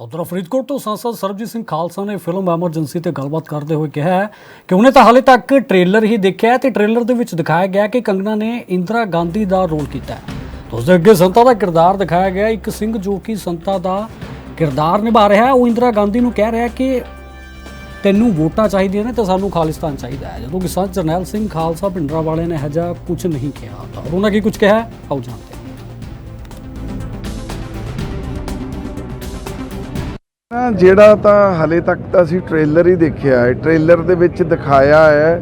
ਤਾਂ ਉਧਰ ਫਰੀਦਕੋਟ ਤੋਂ ਸੰਸਦ ਸਰਬਜੀਤ ਸਿੰਘ ਖਾਲਸਾ ਨੇ ਫਿਲਮ ਐਮਰਜੈਂਸੀ ਤੇ ਗੱਲਬਾਤ ਕਰਦੇ ਹੋਏ ਕਿਹਾ ਹੈ ਕਿ ਉਹਨੇ ਤਾਂ ਹਾਲੇ ਤੱਕ ਟ੍ਰੇਲਰ ਹੀ ਦੇਖਿਆ ਹੈ ਤੇ ਟ੍ਰੇਲਰ ਦੇ ਵਿੱਚ ਦਿਖਾਇਆ ਗਿਆ ਕਿ ਕੰਗਨਾ ਨੇ ਇੰਦਰਾ ਗਾਂਧੀ ਦਾ ਰੋਲ ਕੀਤਾ ਹੈ। ਉਸ ਦੇ ਅੱਗੇ ਸੰਤਾ ਦਾ ਕਿਰਦਾਰ ਦਿਖਾਇਆ ਗਿਆ। ਇੱਕ ਸਿੰਘ ਜੋ ਕਿ ਸੰਤਾ ਦਾ ਕਿਰਦਾਰ ਨਿਭਾ ਰਿਹਾ ਹੈ, ਉਹ ਇੰਦਰਾ ਗਾਂਧੀ ਨੂੰ ਕਹਿ ਰਿਹਾ ਕਿ ਤੈਨੂੰ ਵੋਟਾਂ ਚਾਹੀਦੀਆਂ ਨੇ ਤੇ ਸਾਨੂੰ ਖਾਲਿਸਤਾਨ ਚਾਹੀਦਾ ਹੈ। ਜਦੋਂ ਕਿ ਸੰਤ ਜਰਨੈਲ ਸਿੰਘ ਖਾਲਸਾ ਭਿੰਡਰਾ ਵਾਲੇ ਨੇ ਹਜਾ ਕੁਝ ਨਹੀਂ ਕਿਹਾ। ਤਾਂ ਉਹਨਾਂ ਕੀ ਕੁਝ ਕਿਹਾ ਆਓ ਜਾਣਦੇ ਜਿਹੜਾ ਤਾਂ ਹਲੇ ਤੱਕ ਤਾਂ ਅਸੀਂ ਟ੍ਰੇਲਰ ਹੀ ਦੇਖਿਆ ਹੈ। ਟ੍ਰੇਲਰ ਦੇ ਵਿੱਚ ਦਿਖਾਇਆ ਹੈ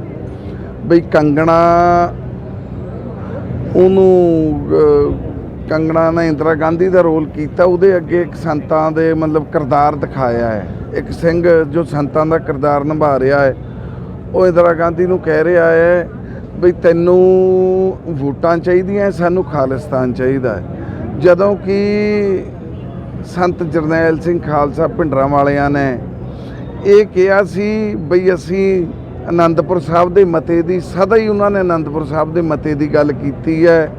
ਬਈ ਕੰਗਣਾ, ਉਹਨੂੰ ਕੰਗਣਾ ਨੇ ਇੰਦਰਾ ਗਾਂਧੀ ਦਾ ਰੋਲ ਕੀਤਾ, ਉਹਦੇ ਅੱਗੇ ਇੱਕ ਸੰਤਾਂ ਦੇ ਮਤਲਬ ਕਿਰਦਾਰ ਦਿਖਾਇਆ ਹੈ। ਇੱਕ ਸਿੰਘ ਜੋ ਸੰਤਾਂ ਦਾ ਕਿਰਦਾਰ ਨਿਭਾ ਰਿਹਾ ਹੈ, ਉਹ ਇੰਦਰਾ ਗਾਂਧੀ ਨੂੰ ਕਹਿ ਰਿਹਾ ਹੈ ਬਈ ਤੈਨੂੰ ਵੋਟਾਂ ਚਾਹੀਦੀਆਂ, ਸਾਨੂੰ ਖਾਲਿਸਤਾਨ ਚਾਹੀਦਾ ਹੈ। ਜਦੋਂ ਕਿ ਸੰਤ ਜਰਨੈਲ ਸਿੰਘ ਖਾਲਸਾ ਭਿੰਡਰਾਂ ਵਾਲਿਆਂ ਨੇ ਇਹ ਕਿਹਾ ਸੀ ਬਈ ਅਸੀਂ ਅਨੰਦਪੁਰ ਸਾਹਿਬ ਦੇ ਮਤੇ ਦੀ, ਸਦਾ ਹੀ ਉਹਨਾਂ ਨੇ ਅਨੰਦਪੁਰ ਸਾਹਿਬ ਦੇ ਮਤੇ ਦੀ ਗੱਲ ਕੀਤੀ ਹੈ।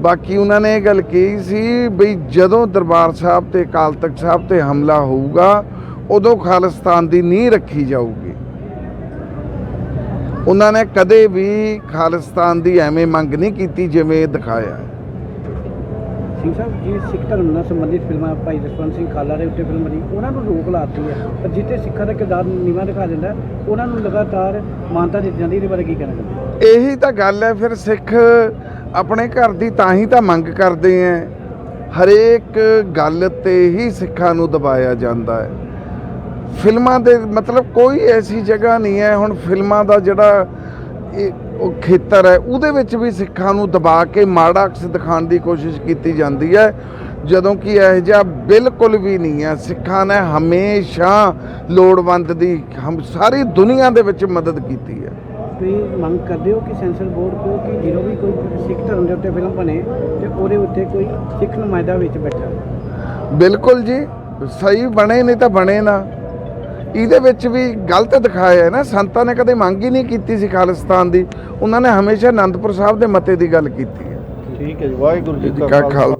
ਬਾਕੀ ਉਹਨਾਂ ਨੇ ਇਹ ਗੱਲ ਕਹੀ ਸੀ ਬਈ ਜਦੋਂ ਦਰਬਾਰ ਸਾਹਿਬ ਤੇ ਅਕਾਲ ਤਖਤ ਸਾਹਿਬ ਤੇ ਹਮਲਾ ਹੋਊਗਾ, ਉਦੋਂ ਖਾਲਿਸਤਾਨ ਦੀ ਨੀਂਹ ਰੱਖੀ ਜਾਊਗੀ। ਉਹਨਾਂ ਨੇ ਕਦੇ ਵੀ ਖਾਲਿਸਤਾਨ ਦੀ ਐਵੇਂ ਮੰਗ ਨਹੀਂ ਕੀਤੀ ਜਿਵੇਂ ਇਹ ਦਿਖਾਇਆ ਸਿੰਘ ਸਾਹਿਬ ਜੀ ਸਿੱਖ ਧਰਮ ਨਾਲ ਸੰਬੰਧਿਤ ਫਿਲਮਾਂ, ਭਾਈ ਜਸਵੰਤ ਸਿੰਘ ਖਾਲਾ ਦੇ ਉੱਤੇ ਫਿਲਮ ਬਣੀ ਉਹਨਾਂ ਨੂੰ ਰੋਕ ਲਾਤੀ ਹੈ। ਪਰ ਜਿੱਥੇ ਸਿੱਖਾਂ ਦਾ ਕਿਰਦਾਰ ਨੀਵਾਂ ਦਿਖਾ ਦਿੰਦਾ ਉਹਨਾਂ ਨੂੰ ਲਗਾਤਾਰ ਮਾਨਤਾ ਦਿੱਤੀ ਜਾਂਦੀ ਇਹਦੇ ਬਾਰੇ ਕੀ ਕਹਿਣਾ ਚਾਹੁੰਦੇ ਇਹੀ ਤਾਂ ਗੱਲ ਹੈ, ਫਿਰ ਸਿੱਖ ਆਪਣੇ ਘਰ ਦੀ ਤਾਂ ਹੀ ਤਾਂ ਮੰਗ ਕਰਦੇ ਐ ਹਰੇਕ ਗੱਲ ਤੇ ਹੀ ਸਿੱਖਾਂ ਨੂੰ ਦਬਾਇਆ ਜਾਂਦਾ ਹੈ। ਫਿਲਮਾਂ ਦੇ ਮਤਲਬ ਕੋਈ ਐਸੀ ਜਗ੍ਹਾ ਨਹੀਂ ਹੈ, ਹੁਣ ਫਿਲਮਾਂ ਦਾ ਜਿਹੜਾ ਇਹ ਉਹ ਖੇਤਰ ਹੈ ਉਹਦੇ ਵਿੱਚ ਵੀ ਸਿੱਖਾਂ ਨੂੰ ਦਬਾ ਕੇ ਮਾੜਾ ਅਕਸ ਦਿਖਾਉਣ ਦੀ ਕੋਸ਼ਿਸ਼ ਕੀਤੀ ਜਾਂਦੀ ਹੈ ਜਦੋਂ ਕਿ ਇਹ ਜਿਹਾ ਬਿਲਕੁਲ ਵੀ ਨਹੀਂ ਹੈ। ਸਿੱਖਾਂ ਨੇ ਹਮੇਸ਼ਾ ਲੋੜਵੰਦ ਦੀ ਹਮ ਸਾਰੀ ਦੁਨੀਆ ਦੇ ਵਿੱਚ ਮਦਦ ਕੀਤੀ ਹੈ। ਤੁਸੀਂ ਮੰਗ ਕਰਦੇ ਹੋ ਕਿ ਸੈਂਸਰ ਬੋਰਡ ਕੋ ਕਿ ਜਦੋਂ ਵੀ ਕੋਈ ਸਿੱਖ ਧਰਮ ਦੇ ਉੱਤੇ ਫਿਲਮ ਬਣੇ ਤੇ ਉਹਦੇ ਉੱਤੇ ਕੋਈ ਸਿੱਖ ਨੁਮਾਇੰਦਾ ਵਿੱਚ ਬੈਠਾ। ਬਿਲਕੁਲ ਜੀ ਸਹੀ ਬਣੇ ਨਹੀਂ ਤਾਂ ਬਣੇ ਨਾ। ਇਹਦੇ ਵਿੱਚ ਵੀ ਗਲਤ ਦਿਖਾਇਆ ਹੈ ਨਾ। ਸੰਤਾਂ ਨੇ ਕਦੇ ਮੰਗ ਹੀ ਨਹੀਂ ਕੀਤੀ ਸੀ ਖਾਲਿਸਤਾਨ ਦੀ। ਉਹਨਾਂ ਨੇ ਹਮੇਸ਼ਾ ਆਨੰਦਪੁਰ ਸਾਹਿਬ ਦੇ ਮਤੇ ਦੀ ਗੱਲ ਕੀਤੀ ਹੈ। ਠੀਕ ਹੈ ਜੀ ਵਾਹਿਗੁਰੂ ਜੀ ਕਾ ਖਾਲ